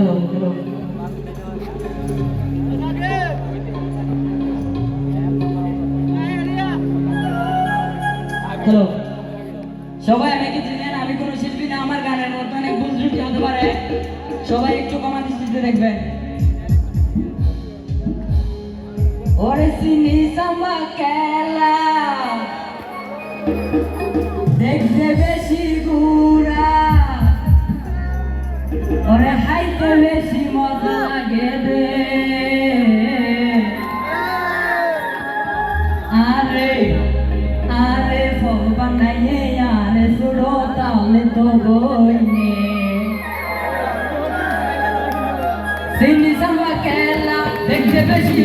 Hello hello hello সবাই আমি কোনো শিল্পী না, আমার গানের অনেক ভুল ত্রুটি হতে পারে। সবাই একটু কমা দৃষ্টিতে দেখবেন। ওরে চিনি সামা খেলা তাহলে তো বইনে সিনি সামা খেলা দেখতে বেশি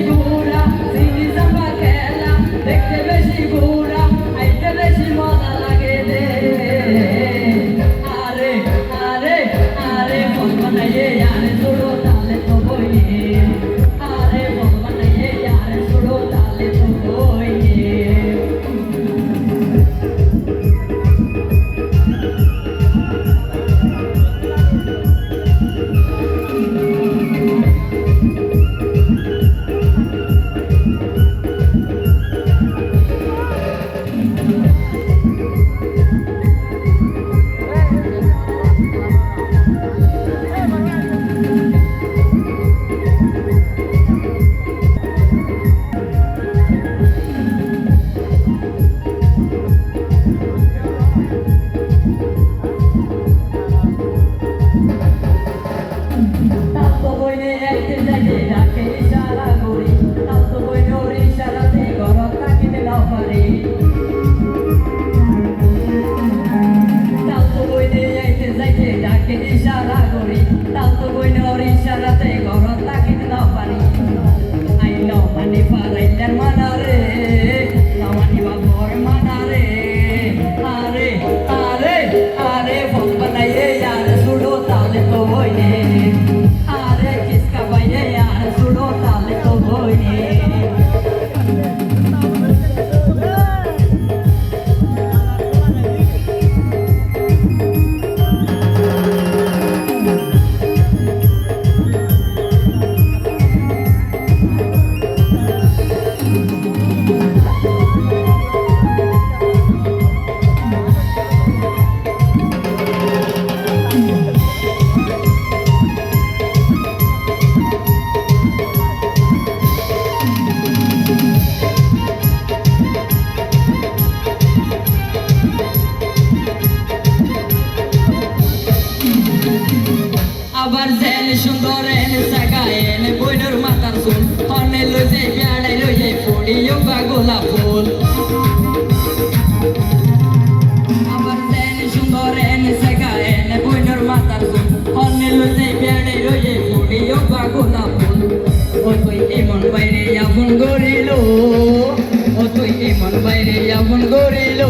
কেমন করিল?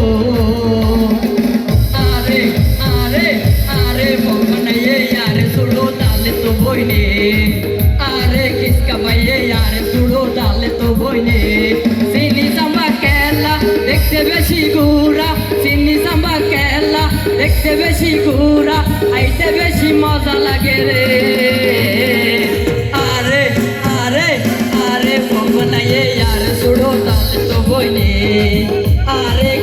আরে আরে আরে ভগনাইয়ে আরে শুনো তালে তো বইনে। আরে, কিসকা মাইয়ে আরে সুডো তালে তো বইনে। চিনি সাম্বা কেলা, দেখতে বেশি গুড়া। চিনি সাম্বা কেলা, দেখতে বেশি গুড়া। আইতে বেশি মজা লাগে রে। আরে আরে আরে ভগনাইয়ে আরে বইনে। Parei.